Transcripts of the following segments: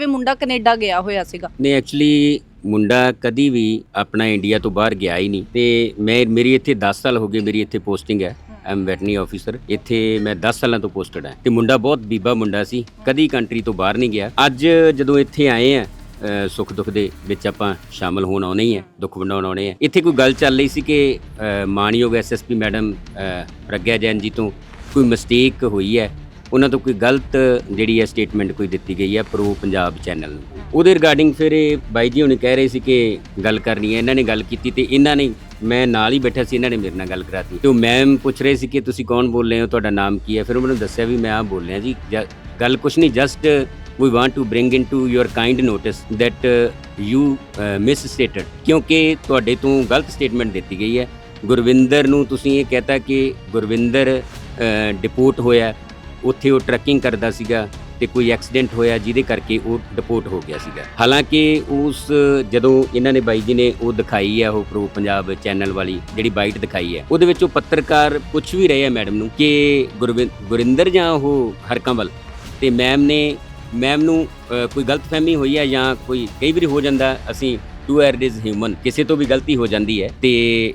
ਵੀ ਮੁੰਡਾ ਕੈਨੇਡਾ ਗਿਆ ਹੋਇਆ ਸੀਗਾ। ਨੇ ਐਕਚੁਅਲੀ ਮੁੰਡਾ ਕਦੀ ਵੀ ਆਪਣਾ ਇੰਡੀਆ ਤੋਂ ਬਾਹਰ ਗਿਆ ਹੀ ਨਹੀਂ। ਤੇ ਮੈਂ ਮੇਰੀ ਇੱਥੇ 10 ਸਾਲ ਹੋ ਗਏ ਮੇਰੀ ਇੱਥੇ ਪੋਸਟਿੰਗ ਹੈ। ਐਮ ਵੈਟਰਨਰੀ ਆਫੀਸਰ ਇੱਥੇ ਮੈਂ 10 ਸਾਲਾਂ ਤੋਂ ਪੋਸਟਡ ਹਾਂ। ਤੇ ਮੁੰਡਾ ਬਹੁਤ ਬੀਬਾ ਮੁੰਡਾ ਸੀ। ਕਦੀ ਕੰਟਰੀ ਤੋਂ ਬਾਹਰ ਨਹੀਂ ਗਿਆ। ਅੱਜ ਜਦੋਂ ਇੱਥੇ ਆਏ ਆ ਸੁੱਖ ਦੁੱਖ ਦੇ ਵਿੱਚ ਆਪਾਂ ਸ਼ਾਮਲ ਹੋਣ ਆਉਣੇ ਹੀ ਆ ਦੁੱਖ ਵੰਡਾਉਣ ਆਉਣੇ ਆ ਇੱਥੇ ਕੋਈ ਗੱਲ ਚੱਲ ਰਹੀ ਸੀ ਕਿ ਅ, ਮਾਣਯੋਗ ਐਸਐਸਪੀ ਮੈਡਮ ਪ੍ਰਗਿਆ ਜੈਨ ਜੀ ਤੋਂ ਕੋਈ ਮਿਸਟੇਕ ਹੋਈ ਹੈ? ਉਹਨਾਂ ਤੋਂ ਕੋਈ ਗਲਤ ਜਿਹੜੀ ਹੈ ਸਟੇਟਮੈਂਟ ਕੋਈ ਦਿੱਤੀ ਗਈ ਹੈ ਪ੍ਰੋ ਪੰਜਾਬ ਚੈਨਲ ਨੂੰ। ਉਹਦੇ ਰਿਗਾਰਡਿੰਗ ਫਿਰ ਇਹ ਬਾਈ ਜੀ ਹੁਣ ਕਹਿ ਰਹੇ ਸੀ ਕਿ ਗੱਲ ਕਰਨੀ ਹੈ, ਇਹਨਾਂ ਨੇ ਗੱਲ ਕੀਤੀ ਤੇ ਇਹਨਾਂ ਨੇ, ਮੈਂ ਨਾਲ ਹੀ ਬੈਠਾ ਸੀ, ਇਹਨਾਂ ਨੇ ਮੇਰੇ ਨਾਲ ਗੱਲ ਕਰਾਤੀ। ਤੇ ਉਹ ਮੈਮ ਪੁੱਛ ਰਹੇ ਸੀ ਕਿ ਤੁਸੀਂ ਕੌਣ ਬੋਲ ਰਹੇ ਹੋ, ਤੁਹਾਡਾ ਨਾਮ ਕੀ ਹੈ? ਫਿਰ ਉਹਨਾਂ ਨੂੰ ਦੱਸਿਆ ਵੀ ਮੈਂ ਆ ਬੋਲ ਰਿਹਾ ਜੀ, ਜ- ਗੱਲ ਕੁਛ ਨਹੀਂ just we want to bring into your kind notice that you misstated ਕਿਉਂਕਿ ਤੁਹਾਡੇ ਤੋਂ ਗਲਤ ਸਟੇਟਮੈਂਟ ਦਿੱਤੀ ਗਈ ਹੈ। ਗੁਰਵਿੰਦਰ ਨੂੰ ਤੁਸੀਂ ਇਹ ਕਹਤਾ ਕਿ ਗੁਰਵਿੰਦਰ ਡਿਪੋਰਟ ਹੋਇਆ ਉੱਥੇ ਉਹ ਟਰੱਕਿੰਗ ਕਰਦਾ ਸੀਗਾ ਤੇ ਕੋਈ ਐਕਸੀਡੈਂਟ ਹੋਇਆ ਜਿਹਦੇ ਕਰਕੇ ਉਹ ਡਿਪੋਰਟ ਹੋ ਗਿਆ ਸੀਗਾ। ਹਾਲਾਂਕਿ ਉਸ, ਜਦੋਂ ਇਹਨਾਂ ਨੇ ਬਾਈ ਜੀ ਨੇ ਉਹ ਦਿਖਾਈ ਹੈ ਉਹ ਪ੍ਰੋ ਪੰਜਾਬ ਚੈਨਲ ਵਾਲੀ ਜਿਹੜੀ ਬਾਈਟ ਦਿਖਾਈ ਹੈ ਉਹਦੇ ਵਿੱਚ ਉਹ ਪੱਤਰਕਾਰ ਪੁੱਛ ਵੀ ਰਹੇ ਆ ਮੈਡਮ ਨੂੰ ਕਿ ਗੁਰਵਿੰ- ਗੁਰਿੰਦਰ ਜਾਂ ਉਹ ਹਰਕੰਵਲ ਤੇ ਮੈਮ ਨੇ ਮੈਮ ਨੂੰ ਅ, ਕੋਈ ਗਲਤਫਹਿਮੀ ਹੋਈ ਹੈ ਜਾਂ ਕੋਈ ਕਈ ਵਾਰੀ ਹੋ ਜਾਂਦਾ ਅਸੀਂ ਟੂ ਐਰ ਇਜ਼ ਹਿਊਮਨ ਕਿਸੇ ਤੋਂ ਵੀ ਗਲਤੀ ਹੋ ਜਾਂਦੀ ਹੈ। ਤੇ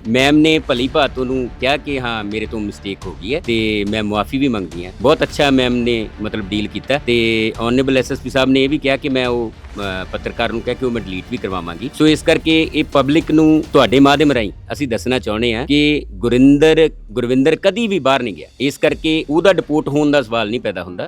ਮੈਮ ਨੇ ਭਲੀ ਭਾਤ ਉਹਨੂੰ ਕਿਹਾ ਕਿ ਹਾਂ ਮੇਰੇ ਤੋਂ ਮਿਸਟੇਕ ਹੋ ਗਈ ਹੈ ਤੇ ਮੈਂ ਮੁਆਫੀ ਵੀ ਮੰਗਦੀ ਹਾਂ। ਬਹੁਤ ਅੱਛਾ ਮੈਮ ਨੇ ਮਤਲਬ ਡੀਲ ਕੀਤਾ ਤੇ ਆਨਰੇਬਲ ਐਸਐਸਪੀ ਸਾਹਿਬ ਨੇ ਇਹ ਵੀ ਕਿਹਾ ਕਿ ਮੈਂ ਉਹ ਪੱਤਰਕਾਰ ਨੂੰ ਕਿਹਾ ਕਿ ਉਹ ਮੈਂ ਡਿਲੀਟ ਵੀ ਕਰਵਾਵਾਂਗੀ। ਸੋ ਇਸ ਕਰਕੇ ਇਹ ਪਬਲਿਕ ਨੂੰ ਤੁਹਾਡੇ ਮਾਧਿਅਮ ਰਾਹੀਂ ਅਸੀਂ ਦੱਸਣਾ ਚਾਹੁੰਦੇ ਹਾਂ ਕਿ ਗੁਰਿੰਦਰ ਗੁਰਵਿੰਦਰ ਕਦੀ ਵੀ ਬਾਹਰ ਨਹੀਂ ਗਿਆ। ਇਸ ਕਰਕੇ ਉਹਦਾ ਡਿਪੋਰਟ ਹੋਣ ਦਾ ਸਵਾਲ ਨਹੀਂ ਪੈਦਾ ਹੁੰਦਾ।